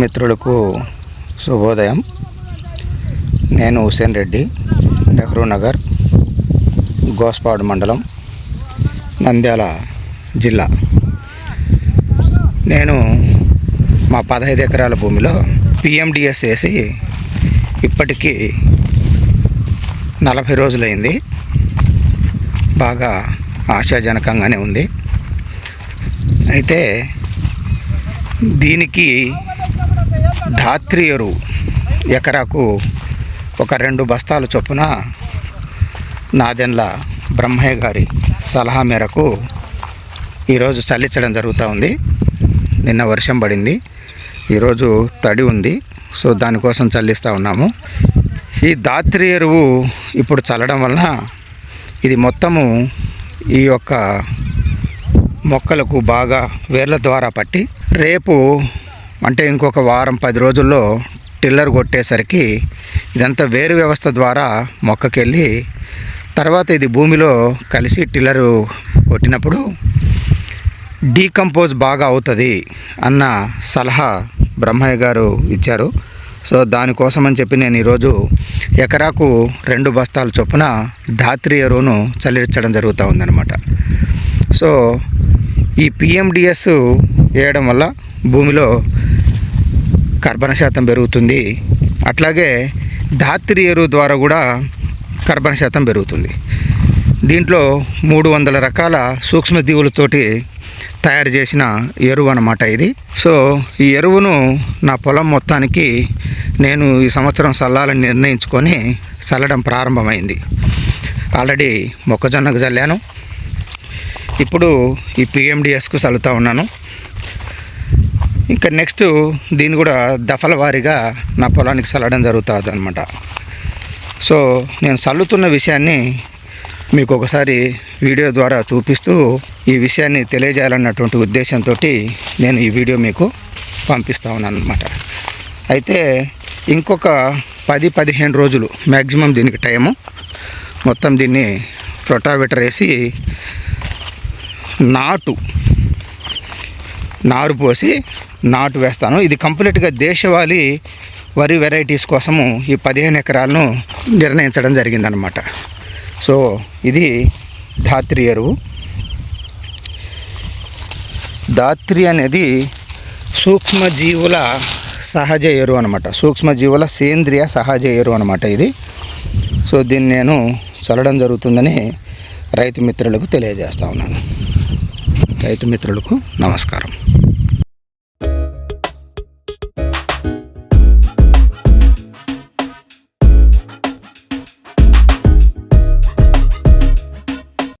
మిత్రులకు శుభోదయం. నేను హుసేన్ రెడ్డి నెహ్రూ నగర్ గోస్పాడు మండలం నంద్యాల జిల్లా. నేను మా పదహైదు ఎకరాల భూమిలో పిఎండిఎస్ వేసి ఇప్పటికీ నలభై రోజులైంది. బాగా ఆశాజనకంగానే ఉంది. అయితే దీనికి ధాత్రి ఎరువు ఎకరాకు ఒక రెండు బస్తాల చొప్పున నాదెండ్ల బ్రహ్మయ్య గారి సలహా మేరకు ఈరోజు చల్లించడం జరుగుతూ ఉంది. నిన్న వర్షం పడింది. ఈరోజు తడి ఉంది. సో దానికోసం చల్లిస్తూ ఉన్నాము. ఈ ధాత్రి ఎరువు ఇప్పుడు చల్లడం వలన ఇది మొత్తము ఈ యొక్క మొక్కలకు బాగా వేర్ల ద్వారా పట్టి రేపు అంటే ఇంకొక వారం పది రోజుల్లో టిల్లర్ కొట్టేసరికి ఇదంతా వేరు వ్యవస్థ ద్వారా మొక్కకెళ్ళి తర్వాత ఇది భూమిలో కలిసి టిల్లరు కొట్టినప్పుడు డీకంపోజ్ బాగా అవుతుంది అన్న సలహా బ్రహ్మయ్య గారు ఇచ్చారు. సో దానికోసం అని చెప్పి నేను ఈరోజు ఎకరాకు రెండు బస్తాల చొప్పున ధాత్రి ఎరువును చల్లించడం జరుగుతూ ఉందన్నమాట. సో ఈ పిఎండిఎస్ వేయడం వల్ల భూమిలో కర్బన శాతం పెరుగుతుంది. అట్లాగే ధాత్రి ఎరువు ద్వారా కూడా కర్బన శాతం పెరుగుతుంది. దీంట్లో మూడు వందల రకాల సూక్ష్మజీవులతోటి తయారు చేసిన ఎరువు అన్నమాట ఇది. సో ఈ ఎరువును నా పొలం మొత్తానికి నేను ఈ సంవత్సరం చల్లాలని నిర్ణయించుకొని చల్లడం ప్రారంభమైంది. ఆల్రెడీ మొక్కజొన్నకు చల్లాను. ఇప్పుడు ఈ పిఎండిఎస్కు చల్లుతూ ఉన్నాను. ఇంకా నెక్స్ట్ దీన్ని కూడా దఫల వారీగా నా పొలానికి చల్లడం జరుగుతుంది అనమాట సో నేను చల్లుతున్న విషయాన్ని మీకు ఒకసారి వీడియో ద్వారా చూపిస్తూ ఈ విషయాన్ని తెలియజేయాలన్నటువంటి ఉద్దేశంతో నేను ఈ వీడియో మీకు పంపిస్తా ఉన్నాను అనమాట అయితే ఇంకొక పది పదిహేను రోజులు మ్యాక్సిమం దీనికి టైము. మొత్తం దీన్ని రొటావేటర్ వేసి నాటు నారు పోసి నాటు వేస్తాను. ఇది కంప్లీట్గా దేశవాళీ వరి వెరైటీస్ కోసము ఈ పదిహేను ఎకరాలను నిర్ణయించడం జరిగిందనమాట. సో ఇది ధాత్రి ఎరువు. ధాత్రి అనేది సూక్ష్మజీవుల సహజ ఎరువు అనమాట. సూక్ష్మజీవుల సేంద్రియ సహజ ఎరువు అనమాట ఇది. సో దీన్ని నేను చల్లడం జరుగుతుందని రైతు మిత్రులకు తెలియజేస్తా ఉన్నాను. రైతు మిత్రులకు నమస్కారం.